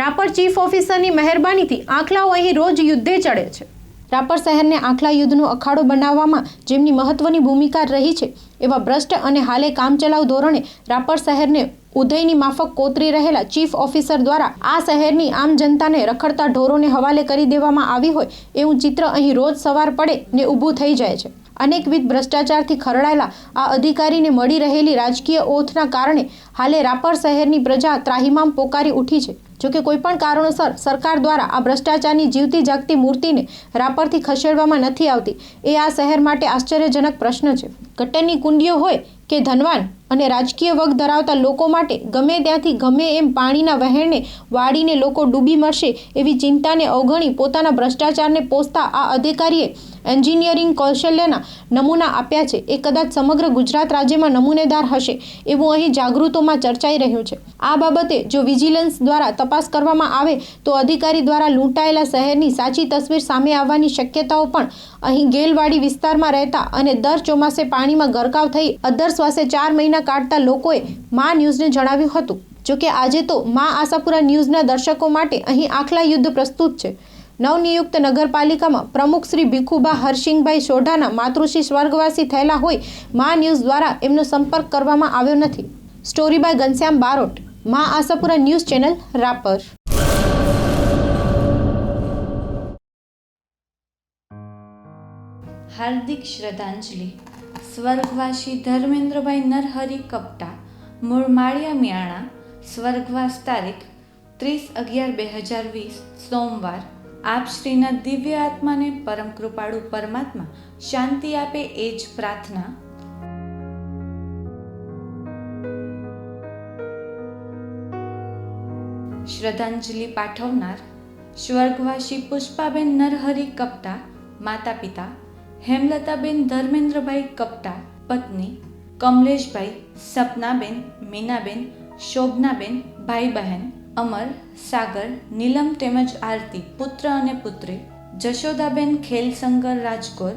Rapar chief ઓફિસરની મહેરબાનીથી આંખલાઓ અહીં રોજ યુદ્ધે ચડે છે. રાપર શહેરને આંખલા યુદ્ધનો અખાડો બનાવવામાં જેમની મહત્વની ભૂમિકા રહી છે, એવા ભ્રષ્ટ અને હાલે કામચલાઉ ધોરણે રાપર શહેરને ઉદયની માફક કોતરી રહેલા ચીફ ઓફિસર દ્વારા આ શહેરની આમ જનતાને રખડતા ઢોરોને હવાલે કરી દેવામાં આવી હોય એવું ચિત્ર અહીં રોજ સવાર પડે ને ઊભું થઈ જાય છે. અનેકવિધ ભ્રષ્ટાચારથી ખરડાયેલા આ અધિકારીને મળી રહેલી રાજકીય ઓથના કારણે હાલે રાપર શહેરની પ્રજા ત્રાહિમામ પોકારી ઉઠી છે. જોકે કોઈપણ કારણોસર સરકાર દ્વારા આ ભ્રષ્ટાચારની જીવતી જાગતી મૂર્તિને રાપરથી ખસેડવામાં નથી આવતી. એ આ શહેર માટે આશ્ચર્યજનક પ્રશ્ન છે. ગટરની કુંડીઓ હોય કે ધનવાન અને રાજકીય વગ ધરાવતા લોકો માટે ગમે ત્યાંથી ગમે એમ પાણીના વહેણને વાળીને લોકો ડૂબી મરશે એવી ચિંતાને અવગણી પોતાના ભ્રષ્ટાચારને પોષતા આ અધિકારીએ એન્જિનિયરિંગ કૌશલ્યના નમૂના આપ્યા છે. એ કદાચ સમગ્ર ગુજરાત રાજ્યમાં નમૂનેદાર હશે એવું અહીં જાગૃતોમાં ચર્ચાઈ રહ્યું છે. આ બાબતે જો વિજિલન્સ દ્વારા તપાસ કરવામાં આવે તો અધિકારી દ્વારા લૂંટાયેલા શહેરની સાચી તસવીર સામે આવવાની શક્યતાઓ પણ અહીં ગેલવાડી વિસ્તારમાં રહેતા અને દર ચોમાસે પાણીમાં ગરકાવ થઈ અધર શ્વાસે ચાર મહિના કાઢતા લોકોએ મા ન્યૂઝને જણાવ્યું હતું. જોકે આજે તો મા આશાપુરા ન્યૂઝના દર્શકો માટે અહીં આખલા યુદ્ધ પ્રસ્તુત છે. નવનિયુક્ત નગરપાલિકામાં પ્રમુખ શ્રી ભીખુબા હરસિંહભાઈ સોઢાના માતૃશ્રી સ્વર્ગવાસી થયેલા હોય, મા ન્યૂઝ દ્વારા એમનો સંપર્ક કરવામાં આવ્યો નથી. Story by Ghanshyam Barot, Maa Ashapura news channel, Rapar. હાર્દિક શ્રદ્ધાંજલિ. સ્વર્ગવાસી ધર્મેન્દ્રભાઈ નરહરી કપટા, મૂળ માળિયા મિયાણા, સ્વર્ગવાસ તારીખ, ત્રીસ અગિયાર બે હજાર વીસ, સોમવાર. આપ શ્રીના દિવ્ય આત્માને પરમ કૃપાળુ પરમાત્મા શાંતિ આપે એ જ પ્રાર્થના. શ્રદ્ધાંજલિ પાઠવનાર સ્વર્ગવાસી પુષ્પાબેન નરહરી કપટા માતા પિતા હેમલતાબેન ધર્મેન્દ્રભાઈ કપટા પત્ની કમલેશભાઈ સપનાબેન મીનાબેન શોભનાબેન ભાઈ બહેન અમર, સાગર, નીલમ તેમજ આરતી, પુત્ર અને પુત્રી, જશોદાબેન ખેલશંકર રાજકોર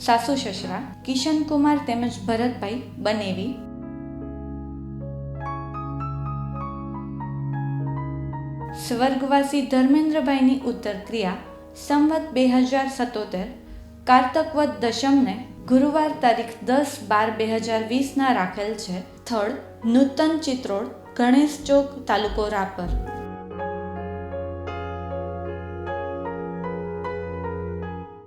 સાસુ સસરા, કિશનકુમાર તેમજ ભરતભાઈ બનેવી. સ્વર્ગવાસી ધર્મેન્દ્રભાઈની ઉત્તર ક્રિયા સંવત બે હજાર સત્તોતેર કાર્તકવત દશમને ગુરુવાર તારીખ દસ બાર બે હજાર વીસના રાખેલ છે. સ્થળ નૂતન ચિત્રોડ ગણેશ ચોક તાલુકો રાપર.